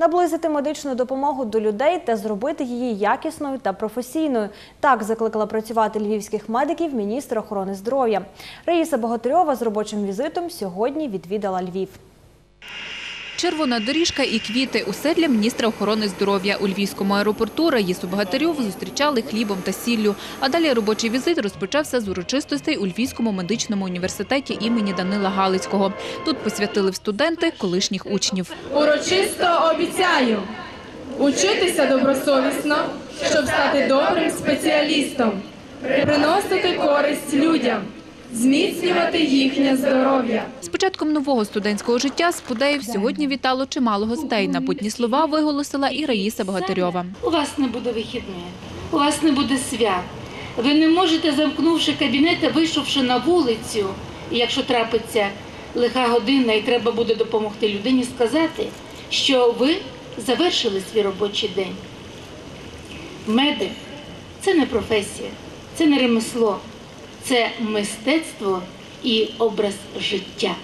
наблизити медичну допомогу до людей та зробити її якісною та професійною. Так закликала працювати львівських медиків міністр охорони здоров'я. Раїса Богатирьова з робочим візитом сьогодні відвідала Львів. Червона доріжка і квіти – усе для міністра охорони здоров'я. У Львівському аеропорту Раїсу Богатирьову зустрічали хлібом та сіллю. А далі робочий візит розпочався з урочистостей у Львівському медичному університеті імені Данила Галицького. Тут посвятили в студенти колишніх учнів. Урочисто обіцяю учитися добросовісно, щоб стати добрим спеціалістом, приносити користь людям, зміцнювати їхнє здоров'я. З початком нового студентського життя спудеїв сьогодні вітало чимало гостей. Напутні слова виголосила і Раїса Богатирьова. У вас не буде вихідних, у вас не буде свят. Ви не можете, замкнувши кабінет, вийшовши на вулицю, і якщо трапиться лиха година і треба буде допомогти людині, сказати, що ви завершили свій робочий день. Медик це не професія, це не ремесло, це мистецтво і образ життя.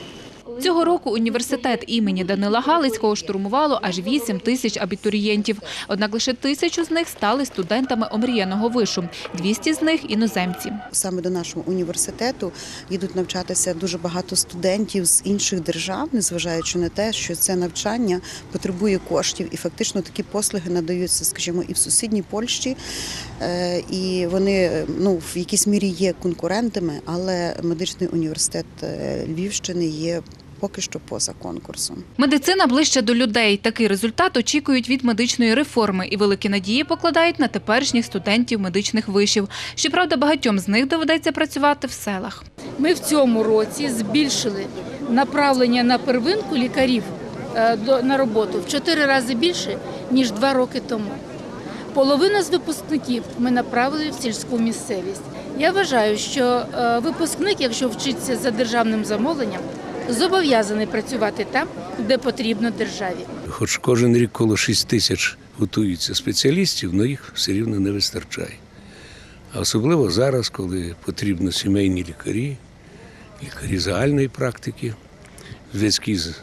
Цього року університет імені Данила Галицького штурмувало аж 8 тисяч абітурієнтів. Однак лише тисячу з них стали студентами омріяного вишу, 200 з них – іноземці. Саме до нашого університету їдуть навчатися дуже багато студентів з інших держав, незважаючи на те, що це навчання потребує коштів, і фактично такі послуги надаються, скажімо, і в сусідній Польщі, Е, і вони ну в якійсь мірі є конкурентами, але медичний університет е, Львівщини є поки що поза конкурсом. Медицина ближче до людей. Такий результат очікують від медичної реформи і великі надії покладають на теперішніх студентів медичних вишів. Щоправда, багатьом з них доведеться працювати в селах. Ми в цьому році збільшили направлення на первинку лікарів е, до- на роботу в чотири рази більше, ніж два роки тому. Половина з випускників ми направили в сільську місцевість. Я вважаю, що е, випускник, якщо вчиться за державним замовленням, зобов'язаний працювати там, де потрібно державі. Хоч кожен рік коло 6 тисяч готуються спеціалістів, але їх все рівно не вистачає. А особливо зараз, коли потрібно сімейні лікарі, лікарі загальної практики, в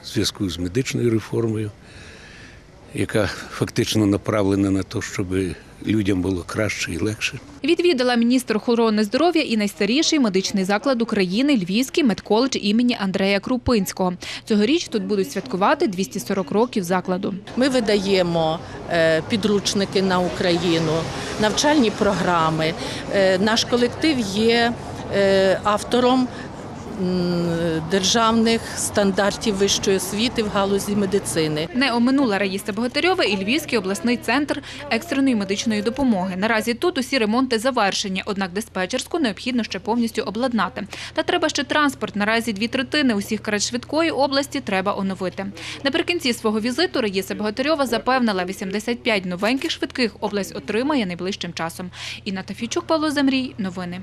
зв'язку з, медичною реформою, яка фактично направлена на те, щоб людям було краще і легше. Відвідала міністр охорони здоров'я і найстаріший медичний заклад України Львівський медколедж імені Андрея Крупинського. Цьогоріч тут будуть святкувати 240 років закладу. Ми видаємо е, підручники на Україну, навчальні програми. Е, Наш колектив є е, автором державних стандартів вищої освіти в галузі медицини. Не оминула Раїса Богатирьова і Львівський обласний центр екстреної медичної допомоги. Наразі тут усі ремонти завершені, однак диспетчерську необхідно ще повністю обладнати. Та треба ще транспорт. Наразі дві третини усіх карет швидкої області треба оновити. Наприкінці свого візиту Раїса Богатирьова запевнила, 85 новеньких швидких область отримає найближчим часом. Інна Тафійчук, Павло Замрій. Новини.